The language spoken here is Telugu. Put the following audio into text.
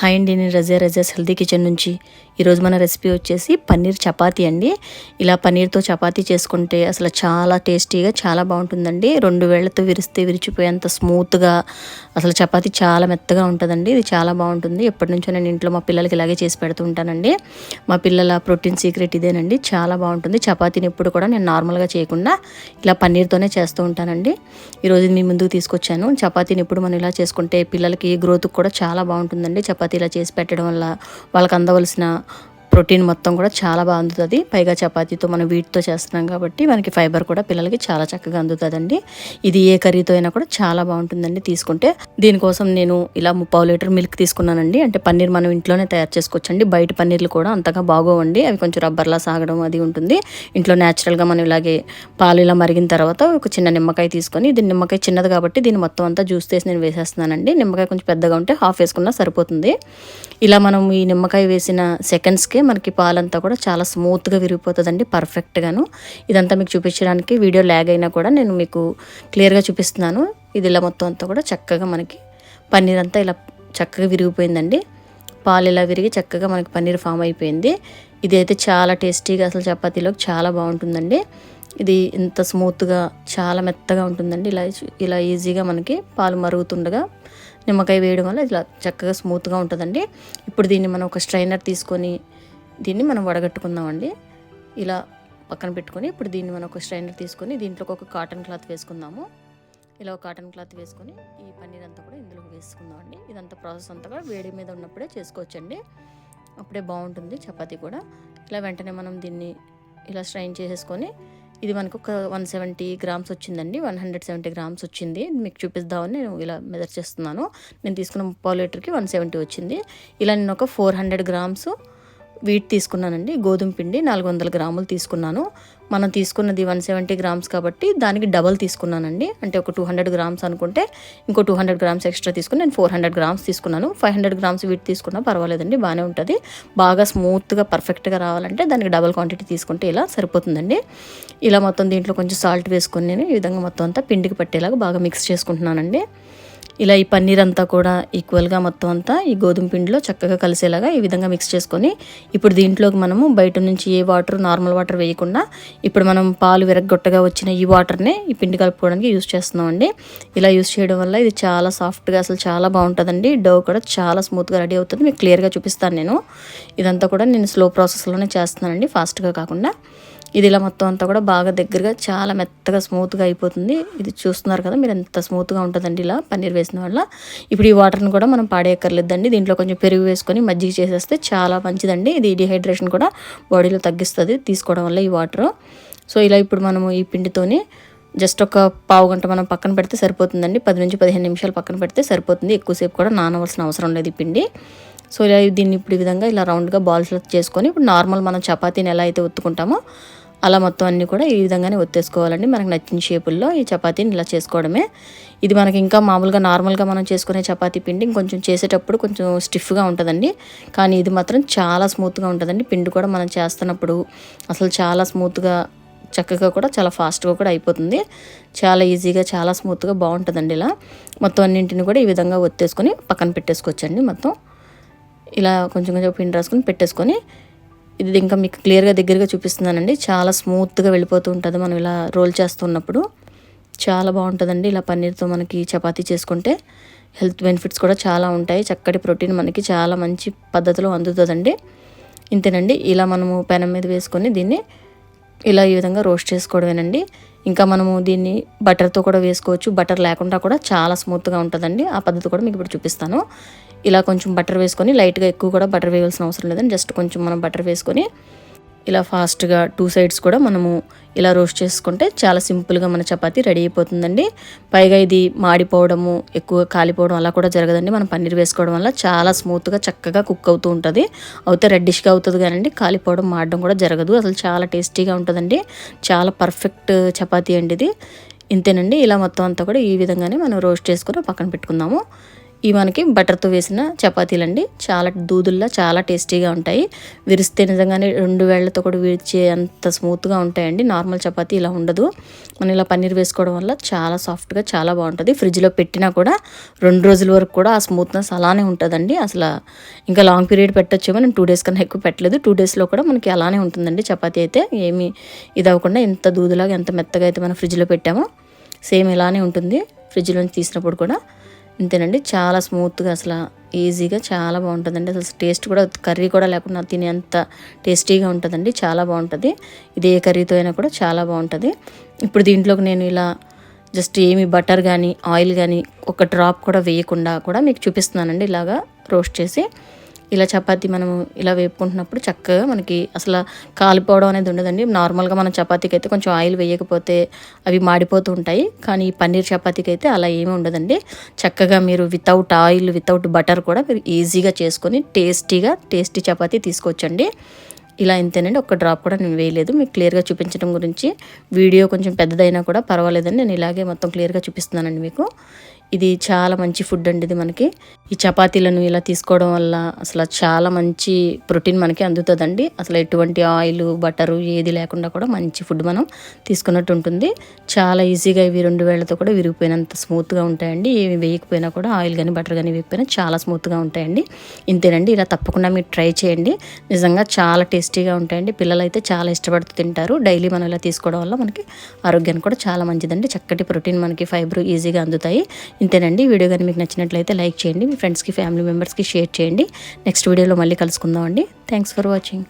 హాయ్ అండి నేను రజా రజాస్ హెల్దీ కిచెన్ నుంచి. ఈరోజు మన రెసిపీ వచ్చేసి పన్నీర్ చపాతీ అండి. ఇలా పన్నీర్తో చపాతీ చేసుకుంటే అసలు చాలా టేస్టీగా చాలా బాగుంటుందండి. రెండు వేళ్ళతో విరిస్తే విరిచిపోయేంత స్మూత్గా అసలు చపాతీ చాలా మెత్తగా ఉంటుందండి. ఇది చాలా బాగుంటుంది. ఎప్పటి నుంచో నేను ఇంట్లో మా పిల్లలకి ఇలాగే చేసి పెడుతూ ఉంటానండి. మా పిల్లల ప్రోటీన్ సీక్రెట్ ఇదేనండి. చాలా బాగుంటుంది. చపాతీని ఎప్పుడు కూడా నేను నార్మల్గా చేయకుండా ఇలా పన్నీర్తోనే చేస్తూ ఉంటానండి. ఈరోజు మీ ముందుకు తీసుకొచ్చాను. చపాతీని ఎప్పుడు మనం ఇలా చేసుకుంటే పిల్లలకి గ్రోత్కి కూడా చాలా బాగుంటుందండి. చపాతీ ఇలా చేసి పెట్టడం వల్ల వాళ్ళకి అందవలసిన ప్రోటీన్ మొత్తం కూడా చాలా బాగా అందుతుంది పైగా చపాతీతో మనం వీటితో చేస్తున్నాం కాబట్టి మనకి ఫైబర్ కూడా పిల్లలకి చాలా చక్కగా అందుతుందండి. ఇది ఏ కర్రీతో అయినా కూడా చాలా బాగుంటుందండి తీసుకుంటే. దీనికోసం నేను ఇలా ముప్పావు లీటర్ మిల్క్ తీసుకున్నానండి. అంటే పన్నీర్ మనం ఇంట్లోనే తయారు చేసుకోవచ్చండి. బయట పన్నీర్లు కూడా అంతగా బాగోవండి. అవి కొంచెం రబ్బర్లా సాగడం అది ఉంటుంది. ఇంట్లో న్యాచురల్గా మనం ఇలాగే పాలు ఇలా మరిగిన తర్వాత ఒక చిన్న నిమ్మకాయ తీసుకొని ఇది నిమ్మకాయ చిన్నది కాబట్టి దీన్ని మొత్తం అంతా జ్యూస్ చేసి నేను వేసేస్తున్నానండి. నిమ్మకాయ కొంచెం పెద్దగా ఉంటే హాఫ్ వేసుకున్నా సరిపోతుంది. ఇలా మనం ఈ నిమ్మకాయ వేసిన సెకండ్స్కే మనకి పాలంతా కూడా చాలా స్మూత్గా విరిగిపోతుందండి పర్ఫెక్ట్గాను ఇదంతా మీకు చూపించడానికి వీడియో ల్యాగ్ అయినా కూడా నేను మీకు క్లియర్గా చూపిస్తున్నాను. ఇది ఇలా మొత్తం అంతా కూడా చక్కగా మనకి పన్నీర్ అంతా ఇలా చక్కగా విరిగిపోయిందండి. పాలు ఇలా విరిగి చక్కగా మనకి పన్నీర్ ఫామ్ అయిపోయింది. ఇది అయితే చాలా టేస్టీగా అసలు చపాతీలోకి చాలా బాగుంటుందండి. ఇది ఇంత స్మూత్గా చాలా మెత్తగా ఉంటుందండి. ఇలా ఇలా ఈజీగా మనకి పాలు మరుగుతుండగా నిమ్మకాయ వేయడం వల్ల ఇలా చక్కగా స్మూత్గా ఉంటుందండి. ఇప్పుడు దీన్ని మనం ఒక స్ట్రైనర్ తీసుకొని దీన్ని మనం వడగట్టుకుందామండి. ఇలా పక్కన పెట్టుకొని ఇప్పుడు దీన్ని మనం ఒక స్ట్రైనర్ తీసుకొని దీంట్లోకి ఒక కాటన్ క్లాత్ వేసుకుందాము. ఇలా ఒక కాటన్ క్లాత్ వేసుకొని ఈ పన్నీర్ అంతా కూడా ఇందులో వేసుకుందామండి. ఇదంతా ప్రాసెస్ అంతా కూడా వేడి మీద ఉన్నప్పుడే చేసుకోవచ్చండి. అప్పుడే బాగుంటుంది చపాతీ కూడా. ఇలా వెంటనే మనం దీన్ని ఇలా స్ట్రైన్ చేసేసుకొని ఇది మనకు ఒక వన్ సెవెంటీ గ్రామ్స్ వచ్చిందండి. వన్ హండ్రెడ్ సెవెంటీ గ్రామ్స్ వచ్చింది. మీకు చూపిద్దామని నేను ఇలా మెజర్ చేస్తున్నాను. నేను తీసుకున్న ముప్పై లీటర్కి వన్ సెవెంటీ వచ్చింది. ఇలా నేను ఒక ఫోర్ హండ్రెడ్ గ్రామ్స్ వీట్ తీసుకున్నానండి. గోధుమ పిండి నాలుగు వందల గ్రాములు తీసుకున్నాను. మనం తీసుకున్నది వన్ సెవెంటీ గ్రామ్స్ కాబట్టి దానికి డబల్ తీసుకున్నానండి. అంటే ఒక టూ హండ్రెడ్ గ్రామ్స్ అనుకుంటే ఇంకో టూ హండ్రెడ్ గ్రామ్స్ ఎక్స్ట్రా తీసుకుని నేను ఫోర్ హండ్రెడ్ గ్రామ్స్ తీసుకున్నాను. ఫైవ్ హండ్రెడ్ గ్రామ్స్ వీట్ తీసుకున్నా పర్వాలేదండి బాగానే ఉంటుంది. బాగా స్మూత్గా పర్ఫెక్ట్గా రావాలంటే దానికి డబల్ క్వాంటిటీ తీసుకుంటే ఇలా సరిపోతుందండి. ఇలా మొత్తం దీంట్లో కొంచెం సాల్ట్ వేసుకొని నేను ఈ విధంగా మొత్తం అంతా పిండికి పట్టేలాగా బాగా మిక్స్ చేసుకుంటున్నానండి. ఇలా ఈ పన్నీర్ అంతా కూడా ఈక్వల్గా మొత్తం అంతా ఈ గోధుమ పిండిలో చక్కగా కలిసేలాగా ఈ విధంగా మిక్స్ చేసుకొని ఇప్పుడు దీంట్లోకి మనము బయట నుంచి ఏ వాటర్ నార్మల్ వాటర్ వేయకుండా ఇప్పుడు మనం పాలు విరగొట్టగా వచ్చిన ఈ వాటర్నే ఈ పిండి కలుపుకోవడానికి యూస్ చేస్తున్నామండి. ఇలా యూస్ చేయడం వల్ల ఇది చాలా సాఫ్ట్గా అసలు చాలా బాగుంటుందండి. డవ్ కూడా చాలా స్మూత్గా రెడీ అవుతుంది. మీకు క్లియర్గా చూపిస్తాను నేను. ఇదంతా కూడా నేను స్లో ప్రాసెస్లోనే చేస్తున్నానండి. ఫాస్ట్గా కాకుండా. ఇది ఇలా మొత్తం అంతా కూడా బాగా దగ్గరగా చాలా మెత్తగా స్మూత్గా అయిపోతుంది. ఇది చూస్తున్నారు కదా మీరు ఎంత స్మూత్గా ఉంటుందండి ఇలా పన్నీర్ వేసిన వల్ల. ఇప్పుడు ఈ వాటర్ని కూడా మనం పాడేయక్కర్లేదండి. దీంట్లో కొంచెం పెరుగు వేసుకొని మజ్జిగ చేసేస్తే చాలా మంచిదండి. ఇది డిహైడ్రేషన్ కూడా బాడీలో తగ్గిస్తుంది తీసుకోవడం వల్ల ఈ వాటర్. సో ఇలా ఇప్పుడు మనము ఈ పిండితోని జస్ట్ ఒక పావు గంట మనం పక్కన పెడితే సరిపోతుందండి. పది నుంచి పదిహేను నిమిషాలు పక్కన పెడితే సరిపోతుంది. ఎక్కువసేపు కూడా నానవలసిన అవసరం లేదు ఈ పిండి. సో ఇలా దీన్ని ఇప్పుడు ఈ విధంగా ఇలా రౌండ్గా బాల్స్ చేసుకొని ఇప్పుడు నార్మల్ మనం చపాతీని ఎలా అయితే ఒత్తుకుంటామో అలా మొత్తం అన్నీ కూడా ఈ విధంగానే ఒత్తేసుకోవాలండి. మనకు నచ్చిన షేపుల్లో ఈ చపాతీని ఇలా చేసుకోవడమే. ఇది మనకి ఇంకా మామూలుగా నార్మల్గా మనం చేసుకునే చపాతీ పిండి కొంచెం చేసేటప్పుడు కొంచెం స్టిఫ్గా ఉంటుందండి. కానీ ఇది మాత్రం చాలా స్మూత్గా ఉంటుందండి. పిండి కూడా మనం చేస్తున్నప్పుడు అసలు చాలా స్మూత్గా చక్కగా కూడా చాలా ఫాస్ట్గా కూడా అయిపోతుంది. చాలా ఈజీగా చాలా స్మూత్గా బాగుంటుందండి ఇలా. మొత్తం అన్నింటిని కూడా ఈ విధంగా ఒత్తేసుకొని పక్కన పెట్టేసుకోవచ్చండి మొత్తం. ఇలా కొంచెం కొంచెం పిండి రాసుకొని పెట్టేసుకొని ఇది ఇంకా మీకు క్లియర్గా దగ్గరగా చూపిస్తున్నానండి. చాలా స్మూత్గా వెళ్ళిపోతూ ఉంటుంది. మనం ఇలా రోల్ చేస్తున్నప్పుడు చాలా బాగుంటుందండి. ఇలా పన్నీర్తో మనకి చపాతీ చేసుకుంటే హెల్త్ బెనిఫిట్స్ కూడా చాలా ఉంటాయి. చక్కటి ప్రోటీన్ మనకి చాలా మంచి పద్ధతిలో అందుతుందండి. ఇంతేనండి. ఇలా మనము పెనం మీద వేసుకొని దీన్ని ఇలా ఈ విధంగా రోస్ట్ చేసుకోవడమేనండి. ఇంకా మనము దీన్ని బటర్తో కూడా వేసుకోవచ్చు. బటర్ లేకుండా కూడా చాలా స్మూత్గా ఉంటుందండి. ఆ పద్ధతి కూడా మీకు ఇప్పుడు చూపిస్తాను. ఇలా కొంచెం బటర్ వేసుకొని లైట్గా ఎక్కువ కూడా బటర్ వేయాల్సిన అవసరం లేదండి. జస్ట్ కొంచెం మనం బటర్ వేసుకొని ఇలా ఫాస్ట్గా టూ సైడ్స్ కూడా మనము ఇలా రోస్ట్ చేసుకుంటే చాలా సింపుల్గా మన చపాతీ రెడీ అయిపోతుందండి. పైగా ఇది మాడిపోవడము ఎక్కువ కాలిపోవడం అలా కూడా జరగదండి. మనం పన్నీర్ వేసుకోవడం వల్ల చాలా స్మూత్గా చక్కగా కుక్ అవుతూ ఉంటుంది. అయితే రెడ్డిష్గా అవుతుంది కానీ కాలిపోవడం మాడడం కూడా జరగదు. అసలు చాలా టేస్టీగా ఉంటుందండి. చాలా పర్ఫెక్ట్ చపాతీ అండి ఇది. ఇంతేనండి. ఇలా మొత్తం అంతా కూడా ఈ విధంగానే మనం రోస్ట్ చేసుకుని పక్కన పెట్టుకుందాము. ఇవి మనకి బటర్తో వేసిన చపాతీలు అండి చాలా దూదుల్లా చాలా టేస్టీగా ఉంటాయి. విరిస్తే నిజంగానే రెండు వేళ్ళతో కూడా విరిచే అంత స్మూత్గా ఉంటాయండి. నార్మల్ చపాతీ ఇలా ఉండదు. మనం ఇలా పన్నీర్ వేసుకోవడం వల్ల చాలా సాఫ్ట్గా చాలా బాగుంటుంది. ఫ్రిడ్జ్లో పెట్టినా కూడా రెండు రోజుల వరకు కూడా ఆ స్మూత్నెస్ అలానే ఉంటుందండి. అసలు ఇంకా లాంగ్ పీరియడ్ పెట్టొచ్చేమో నేను టూ డేస్ కన్నా ఎక్కువ పెట్టలేదు. టూ డేస్లో కూడా మనకి అలానే ఉంటుందండి చపాతీ అయితే. ఏమి ఇది అవ్వకుండా ఎంత దూదులాగా ఎంత మెత్తగా అయితే మనం ఫ్రిడ్జ్లో పెట్టామో సేమ్ ఇలానే ఉంటుంది. ఫ్రిడ్జ్లోంచి తీసినప్పుడు కూడా అంతేనండి చాలా స్మూత్గా అసలు ఈజీగా చాలా బాగుంటుందండి. అసలు టేస్ట్ కూడా కర్రీ కూడా లేకుండా తినేంత టేస్టీగా ఉంటుందండి. చాలా బాగుంటుంది. ఇది ఏ కర్రీతో అయినా కూడా చాలా బాగుంటుంది. ఇప్పుడు దీంట్లోకి నేను ఇలా జస్ట్ ఏమి బటర్ కానీ ఆయిల్ కానీ ఒక డ్రాప్ కూడా వేయకుండా కూడా మీకు చూపిస్తున్నానండి. ఇలాగా రోస్ట్ చేసి ఇలా చపాతీ మనము ఇలా వేపుకుంటున్నప్పుడు చక్కగా మనకి అసలు కాలిపోవడం అనేది ఉండదండి. నార్మల్గా మనం చపాతీకి అయితే కొంచెం ఆయిల్ వేయకపోతే అవి మాడిపోతూ ఉంటాయి. కానీ ఈ పన్నీర్ చపాతీకి అయితే అలా ఏమీ ఉండదండి. చక్కగా మీరు వితౌట్ ఆయిల్ వితౌట్ బటర్ కూడా మీరు ఈజీగా చేసుకొని టేస్టీగా టేస్టీ చపాతీ తీసుకోవచ్చండి ఇలా ఇంతేనండి. ఒక్క డ్రాప్ కూడా నేను వేయలేదు. మీకు క్లియర్గా చూపించడం గురించి వీడియో కొంచెం పెద్దదైనా కూడా పర్వాలేదని నేను ఇలాగే మొత్తం క్లియర్గా చూపిస్తున్నానండి మీకు. ఇది చాలా మంచి ఫుడ్ అండి ఇది మనకి. ఈ చపాతీలను ఇలా తీసుకోవడం వల్ల అసలు చాలా మంచి ప్రోటీన్ మనకి అందుతుందండి. అసలు ఎటువంటి ఆయిల్ బటరు ఏది లేకుండా కూడా మంచి ఫుడ్ మనం తీసుకున్నట్టు ఉంటుంది. చాలా ఈజీగా ఇవి రెండు వేళ్ళతో కూడా విరిగిపోయినంత స్మూత్గా ఉంటాయండి. ఏవి వేయకపోయినా కూడా ఆయిల్ కానీ బటర్ కానీ వేయకపోయినా చాలా స్మూత్గా ఉంటాయండి. ఇంతేనండి. ఇలా తప్పకుండా మీరు ట్రై చేయండి. నిజంగా చాలా టేస్టీగా ఉంటాయండి. పిల్లలు అయితే చాలా ఇష్టపడుతూ తింటారు. డైలీ మనం ఇలా తీసుకోవడం వల్ల మనకి ఆరోగ్యానికి కూడా చాలా మంచిదండి. చక్కటి ప్రోటీన్ మనకి ఫైబర్ ఈజీగా అందుతాయి. ఇంతేనండి. వీడియో కానీ మీకు నచ్చినట్లయితే లైక్ చేయండి. మీ ఫ్రెండ్స్కి ఫ్యామిలీ మెంబర్స్కి షేర్ చేయండి. నెక్స్ట్ వీడియోలో మళ్ళీ కలుసుకుందాం అండి థ్యాంక్స్ ఫర్ వాచింగ్.